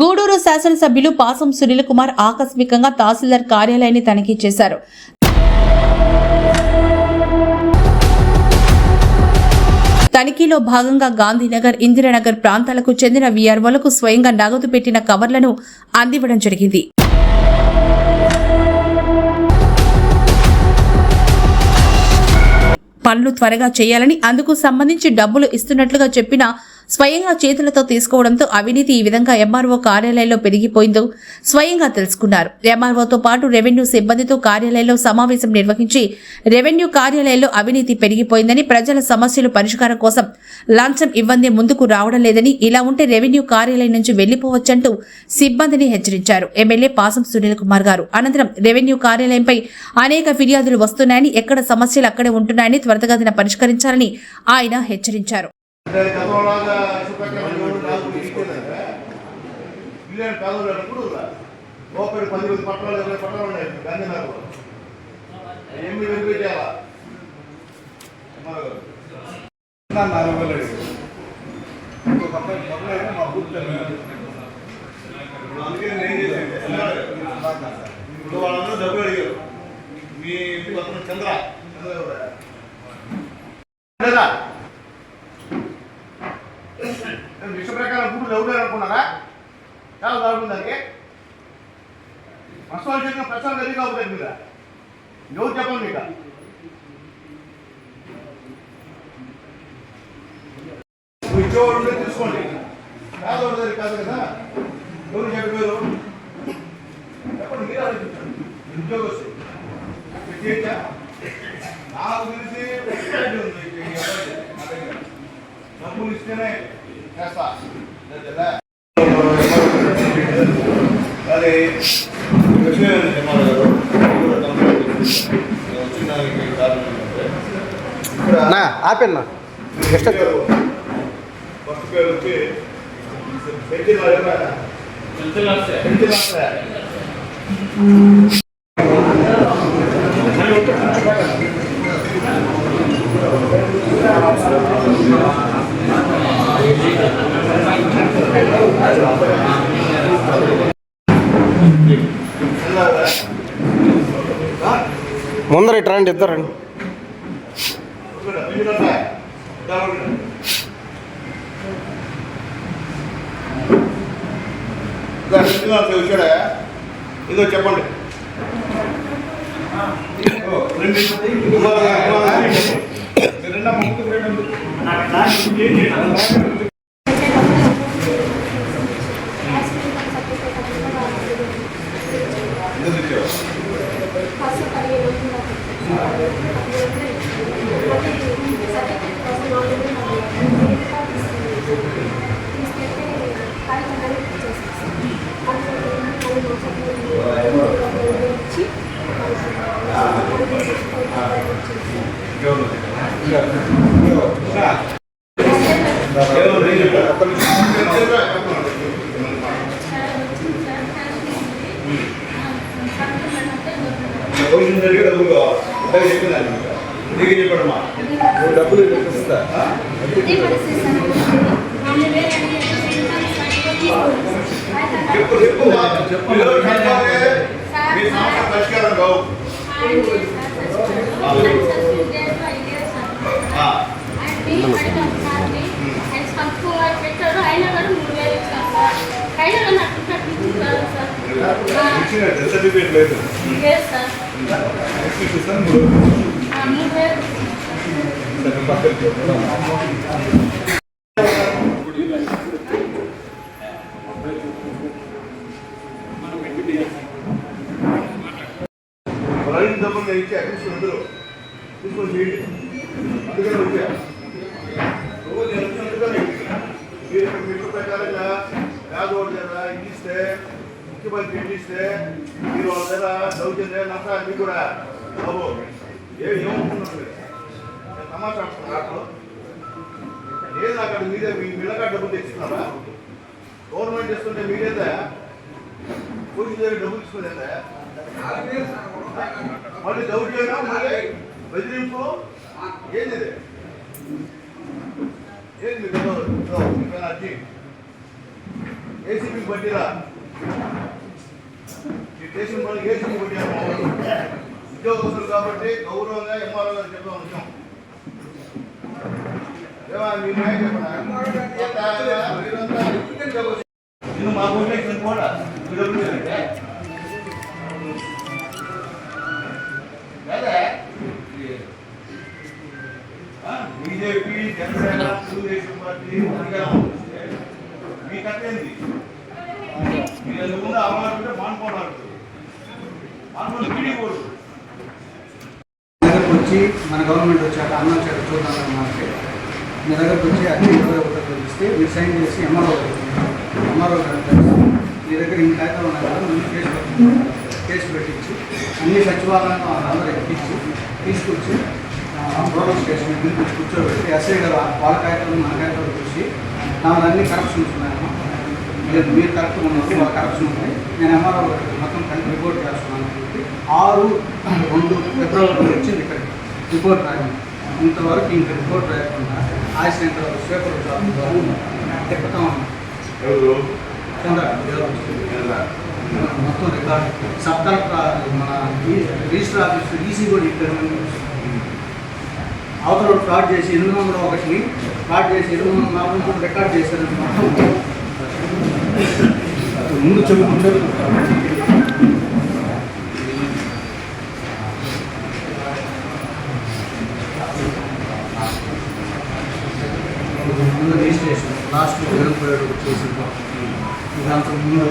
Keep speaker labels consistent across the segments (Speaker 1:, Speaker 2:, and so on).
Speaker 1: గూడూరు శాసనసభ్యులు పాసం సునీల్ కుమార్ ఆకస్మికంగా తహసీల్దార్ కార్యాలయాన్ని తనిఖీ చేశారు. తనిఖీలో భాగంగా గాంధీనగర్ ఇందిరానగర్ ప్రాంతాలకు చెందిన వీఆర్ఓలకు స్వయంగా నగదు పెట్టిన కవర్లను అందివ్వడం జరిగింది. పనులు త్వరగా చేయాలని అందుకు సంబంధించి డబ్బులు ఇస్తున్నట్లుగా చెప్పిన స్వయంగా చేతులతో తీసుకోవడంతో అవినీతి ఈ విధంగా ఎంఆర్ఓ కార్యాలయంలో పెరిగిపోయిందో స్వయంగా తెలుసుకున్నారు. ఎంఆర్ఓతో పాటు రెవెన్యూ సిబ్బందితో కార్యాలయంలో సమావేశం నిర్వహించి రెవెన్యూ కార్యాలయంలో అవినీతి పెరిగిపోయిందని ప్రజల సమస్యలు పరిష్కారం కోసం లంచం ఇవ్వందే ముందుకు రావడం లేదని ఇలా ఉంటే రెవెన్యూ కార్యాలయం నుంచి వెళ్ళిపోవచ్చంటూ సిబ్బందిని హెచ్చరించారు. ఎమ్మెల్యే పాసం సునీల్ కుమార్ గారు. అనంతరం రెవెన్యూ కార్యాలయంపై అనేక ఫిర్యాదులు వస్తున్నాయని ఎక్కడ సమస్యలు అక్కడే ఉంటున్నాయని త్వరతగతిన పరిష్కరించాలని ఆయన హెచ్చరించారు.
Speaker 2: అంటే గతంలాగా ఇల్లు పేదలు పది మంది ఇరవై ఉన్నాయి గాంధీనగర్లో చేయాలా మా ఇప్పుడు వాళ్ళందరూ డబ్బులు అడిగారు. మీ చంద్ర. చంద్ర ఎవరు? ప్రకారం గుడ్లు ఎవరు అనుకున్నారా? చాలా దారుణం దానికి మసాలా చేసిన ప్రచారం ఎదిగా అవుతుంది మీద. ఎవరు చెప్పండి మీకు? ఇచ్చేవాడు ఉంటే తీసుకోండి. కాదు దగ్గర కాదు కదా. ఎవరు చెప్పారు చెప్పండి మీరు ఆలోచించండి. ఉద్యోగస్తులు. మీరు నాకు తెలిసి ఉంది. డబ్బులు ఇస్తేనే అది విషయం ఏంటంటే గారు వచ్చిన దానికి కారణం ఏంటంటే
Speaker 3: నా
Speaker 2: ఫస్ట్ పేరు వచ్చి
Speaker 3: అందరు ఇటు రండి
Speaker 2: ఇద్దరు రండి. ఇదో చెప్పండి. ఎందుకు ఇచ్చావు? ఇంకెవరు? ఇంకా. ఇంకా. ఎవరు? నేను చెప్పాను. ఒక్క నిమిషం. నేను చెప్పాను. భవిష్యత్తు జరిగే డబ్బులు కావాలి చెప్పిందండి నీకు చెప్పడమ్మా నువ్వు డబ్బులు ఇస్తా చెప్పు చెప్పు మా. సమస్య పరిష్కారం కావు. లేదు నెక్స్ట్ ఇస్తాను మూడు సరే, పక్కన పెట్టు. రైతు ఇచ్చా అందరూ చేయండి వచ్చా రోజు మీరు ఇక్కడ మీకు ప్రకారంగా పేదవాడి దగ్గర ఇస్తే ముఖ్యమంత్రి ఇంటి మీరు వాళ్ళ దగ్గర దౌర్జన్య నష్టాలు మీకు కూడా బాబు. ఏ ఏమనుకున్నారు? మీరు నేను తమాషా ఆడుతున్నా ఏది అక్కడ మీరే మీ మిల్లకాడ డబ్బులు తెచ్చుకున్నారా గవర్నమెంట్ ఇస్తుంటే మీరేదా? పూజ దగ్గర డబ్బులు తీసుకునేదా మళ్ళీ దౌర్జన్యం మళ్ళీ బెదిరింపు? ఏంది ఇది? ఏంది ఏసీపీ బట్టిరా ఇదో, మీ పైన అర్జీ ఏసీబీ పట్టిరా ఈ దేశం పని ఏసీ పట్టాము ఉద్యోగస్తులు కాబట్టి గౌరవంగా ఎంఆర్ఓ గారు చెప్తాం వచ్చాం నిన్ను మా ఊళ్ళో కూడా బీజేపీ జనసేన తెలుగుదేశం పార్టీ అధికారం వస్తే మీ కట్టేంది మీరు ఎందుకు ముందు అమలు మానుకోవాలి మానుకోవాలి పీడీకూడదు
Speaker 4: దగ్గరకు వచ్చి మన గవర్నమెంట్ వచ్చాక అన్న వచ్చాక చూద్దాం మనకి మీ దగ్గరకు వచ్చి అన్ని ఇరవై ఒకటి ఇస్తే మీరు సైన్ చేసి ఎంఆర్ఓ ఎంఆర్ఓ గారు మీ దగ్గర ఇన్ని కాగితాలు ఉన్నాయి కదా ముందు కేసు పెట్టి కేసు పెట్టించి అన్ని సచివాలయాలను వాళ్ళందరూ ఎక్కించి తీసుకొచ్చి రూరల్ స్టేషన్ మీద కూర్చోబెట్టి ఎస్ఐ గారు వాళ్ళ కాగితాలు మన కాగితాలు చూసి నాన్ని కరప్షన్స్ ఉన్నాయమ్మా లేదు మీరు కరెక్ట్గా ఉన్నారు వాళ్ళ కరప్షన్ ఉన్నాయి నేను ఎంఆర్ఓ గారికి మొత్తం కలిపి రిపోర్ట్ చేస్తున్నాను. ఆరు రెండు ఫిబ్రవరి వచ్చింది ఇక్కడికి. రిపోర్ట్ రాయండి. ఇంతవరకు ఇంక రిపోర్ట్ రాయకుండా ఆ సెంటర్ పేపర్ తిప్పుతా ఉన్నాం మొత్తం రికార్డు. సబ్ కలెక్టర్ మన రిజిస్టర్ ఆఫీస్ ఈసీ కూడా ఇక్కడ అవతల ఫ్రాడ్ చేసి ఎనిమిది వందల ఒకటిని ఫ్రాడ్ చేసి ఎనిమిది వందల నాలుగు వందలు రికార్డ్ చేశారని మొత్తం ముందు చెప్పుకుంటే ముందు రిజిస్ట్రేషన్ లాస్ట్ వెలుగుపోయాడు చేసింది ఇదంత ముందు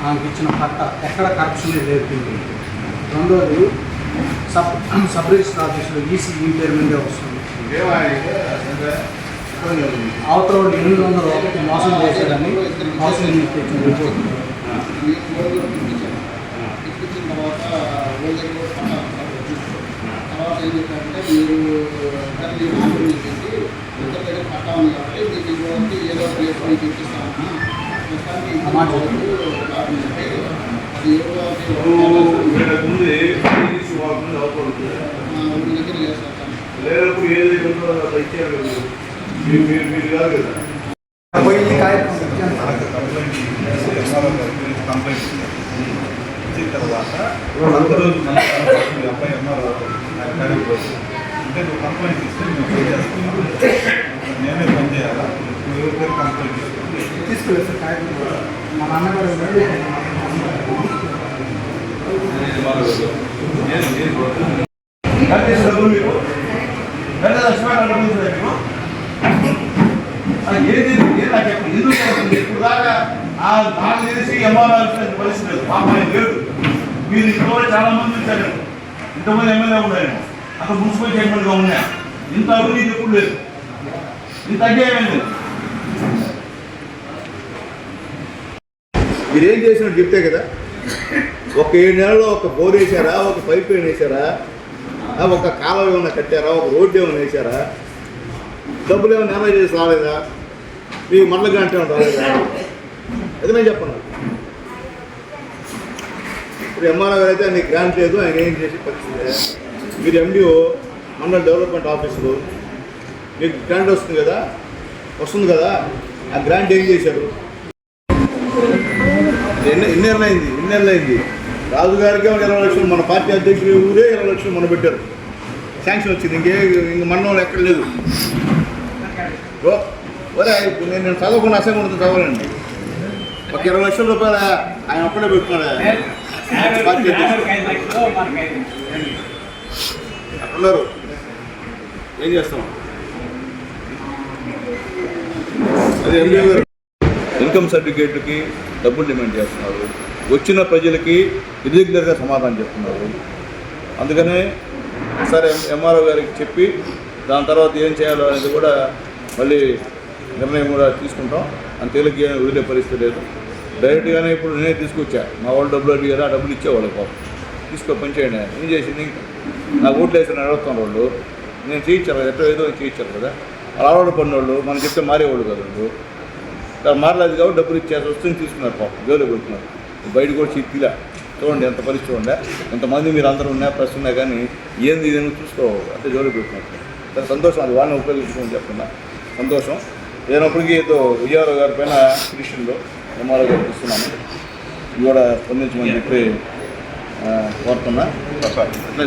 Speaker 4: ఆమెకి ఇచ్చిన పట్ట ఎక్కడ కరప్షన్ లేదు రెండోది సబ్ సబ్ రిజిస్టర్ ఆఫీసులో ఈసీ ఈ పేరు మీదే వస్తుంది అవతల వాళ్ళు ఎనిమిది వందల ఒకటి మోసం చేశారని మోసం తెచ్చిన రిపోర్ట్
Speaker 5: ఇప్పించిన తర్వాత ఏం చెప్పారంటే మీరు కానీ మీరు ఆందోళన చేసి ఇద్దరు దగ్గర పట్టా ఉంది కాబట్టి మీకు ఇటువంటి ఏదో ప్లేస్ మీకు ఇప్పిస్తామన్నా ప్రస్తుతానికి
Speaker 4: ఆ మాట
Speaker 5: అది ఏదో
Speaker 2: వీళ్ళకు ముందు ఏసీ వాళ్ళ ముందు అవ్వకూడదు
Speaker 5: మీ దగ్గర లేదు సార్
Speaker 2: లేనప్పుడు ఏది ఉందో అది ఇచ్చారు మీరు. మీరు మీరు మీరు కాదు కదా
Speaker 4: పోయి కాగితం ఇచ్చాను.
Speaker 6: మనకు కంప్లైంట్ చేసి ఎంఆర్ఓ గారికి కంప్లైంట్ ఇచ్చారు. ఇచ్చిన తర్వాత ఒక రోజు మన ఈ అబ్బాయి రోజు అంటే నువ్వు కంప్లైంట్ ఇస్తే మేము పే చేస్తాం నేనే పని చేయాలా? నువ్వు కంప్లైంట్
Speaker 4: సార్ కాగితం కూడా. మా నాన్నగారు
Speaker 2: ఏది ఏది నాకు ఇప్పుడు దాకా నాకు తెలిసి ఎంఆర్ఆర్ పరిస్థితి లేదు. పాపం మీరు ఇంతవరకు చాలా మంది ఉంటారు. ఇంతమంది ఎమ్మెల్యే ఉన్నారు అక్కడ మున్సిపల్ చైర్మన్గా ఉన్నా. ఇంత అవినీతి ఎప్పుడు లేదు. ఇంత అన్యాయం లేదు మీరు ఏం చేసినట్టు చెప్తే కదా? ఒక ఏడు నెలలో ఒక బోర్ వేసారా? ఒక పైప్ లైన్ వేసారా? ఆ, ఒక కాలువ ఏమైనా కట్టారా? ఒక రోడ్డు ఏమైనా వేసారా? డబ్బులు ఏమైనా నెల చేసి రాలేదా? మీకు మళ్ళీ గంట రాలేదా? ఏదైనా చెప్పండి. ఇప్పుడు ఎంఆర్ఓ గారు అయితే ఆయన గ్రాంట్ లేదు ఆయన ఏం చేసే పరిస్థితి మీరు ఎండిఓ మండల డెవలప్మెంట్ ఆఫీసులో మీకు గ్రాంట్ వస్తుంది కదా? వస్తుంది కదా? ఆ గ్రాంట్ ఏం చేశారు? ఎన్ని అయింది? ఎన్నేళ్ళు అయింది? రాజుగారికి ఒక ఇరవై లక్షలు మన పార్టీ అధ్యక్షుడు ఊరే ఇరవై లక్షలు మన పెట్టారు. శాంక్షన్ వచ్చింది ఇంకే ఇంక మన ఎక్కడ లేదు. ఒరే ఇప్పుడు నేను నేను చదవకుండా అసలు ఉంటుంది చదవాలండి ఒక ఇరవై లక్షల రూపాయలు ఆయన ఒక్కడే పెట్టుకున్నాడు? అట్లున్నారు. ఏం చేస్తాం? అది ఎంపీ గారు. ఇన్కమ్ సర్టిఫికేట్కి డబ్బులు డిమాండ్ చేస్తున్నారు. వచ్చిన ప్రజలకి ఇర్రెగ్యులర్గా సమాధానం చెప్తున్నారు. అందుకనే సరే ఎంఆర్ఓ గారికి చెప్పి దాని తర్వాత ఏం చేయాలో అనేది కూడా మళ్ళీ నిర్ణయం కూడా తీసుకుంటాం. అంత తేలిగ్గా వదిలే పరిస్థితి లేదు. డైరెక్ట్గానే ఇప్పుడు నేనే తీసుకొచ్చా. మా వాళ్ళు డబ్బులు అడిగారు ఆ డబ్బులు ఇచ్చేవాళ్ళు పాపం. తీసుకో పని చేయండి ఆయన. ఏం చేసింది నాకు? ఓట్లు వేసిన అడుగుతున్న వాళ్ళు. నేను చేయించారు ఎట్లా ఎట్టో ఏదో చేయించారు కదా. అలా అలవాటు పడినోళ్ళు మనం చెప్తే మారేవాళ్ళు కదా వాళ్ళు. మారలేదు కాబట్టి డబ్బులు ఇచ్చేసి వస్తుంది తీసుకున్నారు పాపం. జోలు కొడుతున్నారు. బయట కూడా చిక్కిలా చూడండి ఎంత పరిస్థితి ఉండే ఎంతమంది మీరు అందరూ ఉన్నా ప్రెస్ ఉన్నా కానీ ఏంది ఇదేమో చూసుకోవాలి అంటే జోలు పెడుతున్నారు సంతోషం అది వాళ్ళని ఉపయోగించుకోమని చెప్తున్నా. సంతోషం. లేనప్పటికీ ఏదో విజయవాడ గారి పైన పిటిషన్లో ఎంఆర్ఓ గారికి ఇస్తున్నాను ఇది కూడా స్పందించమని చెప్పి ఆ, కోరుతున్నా
Speaker 6: సార్
Speaker 2: అట్లా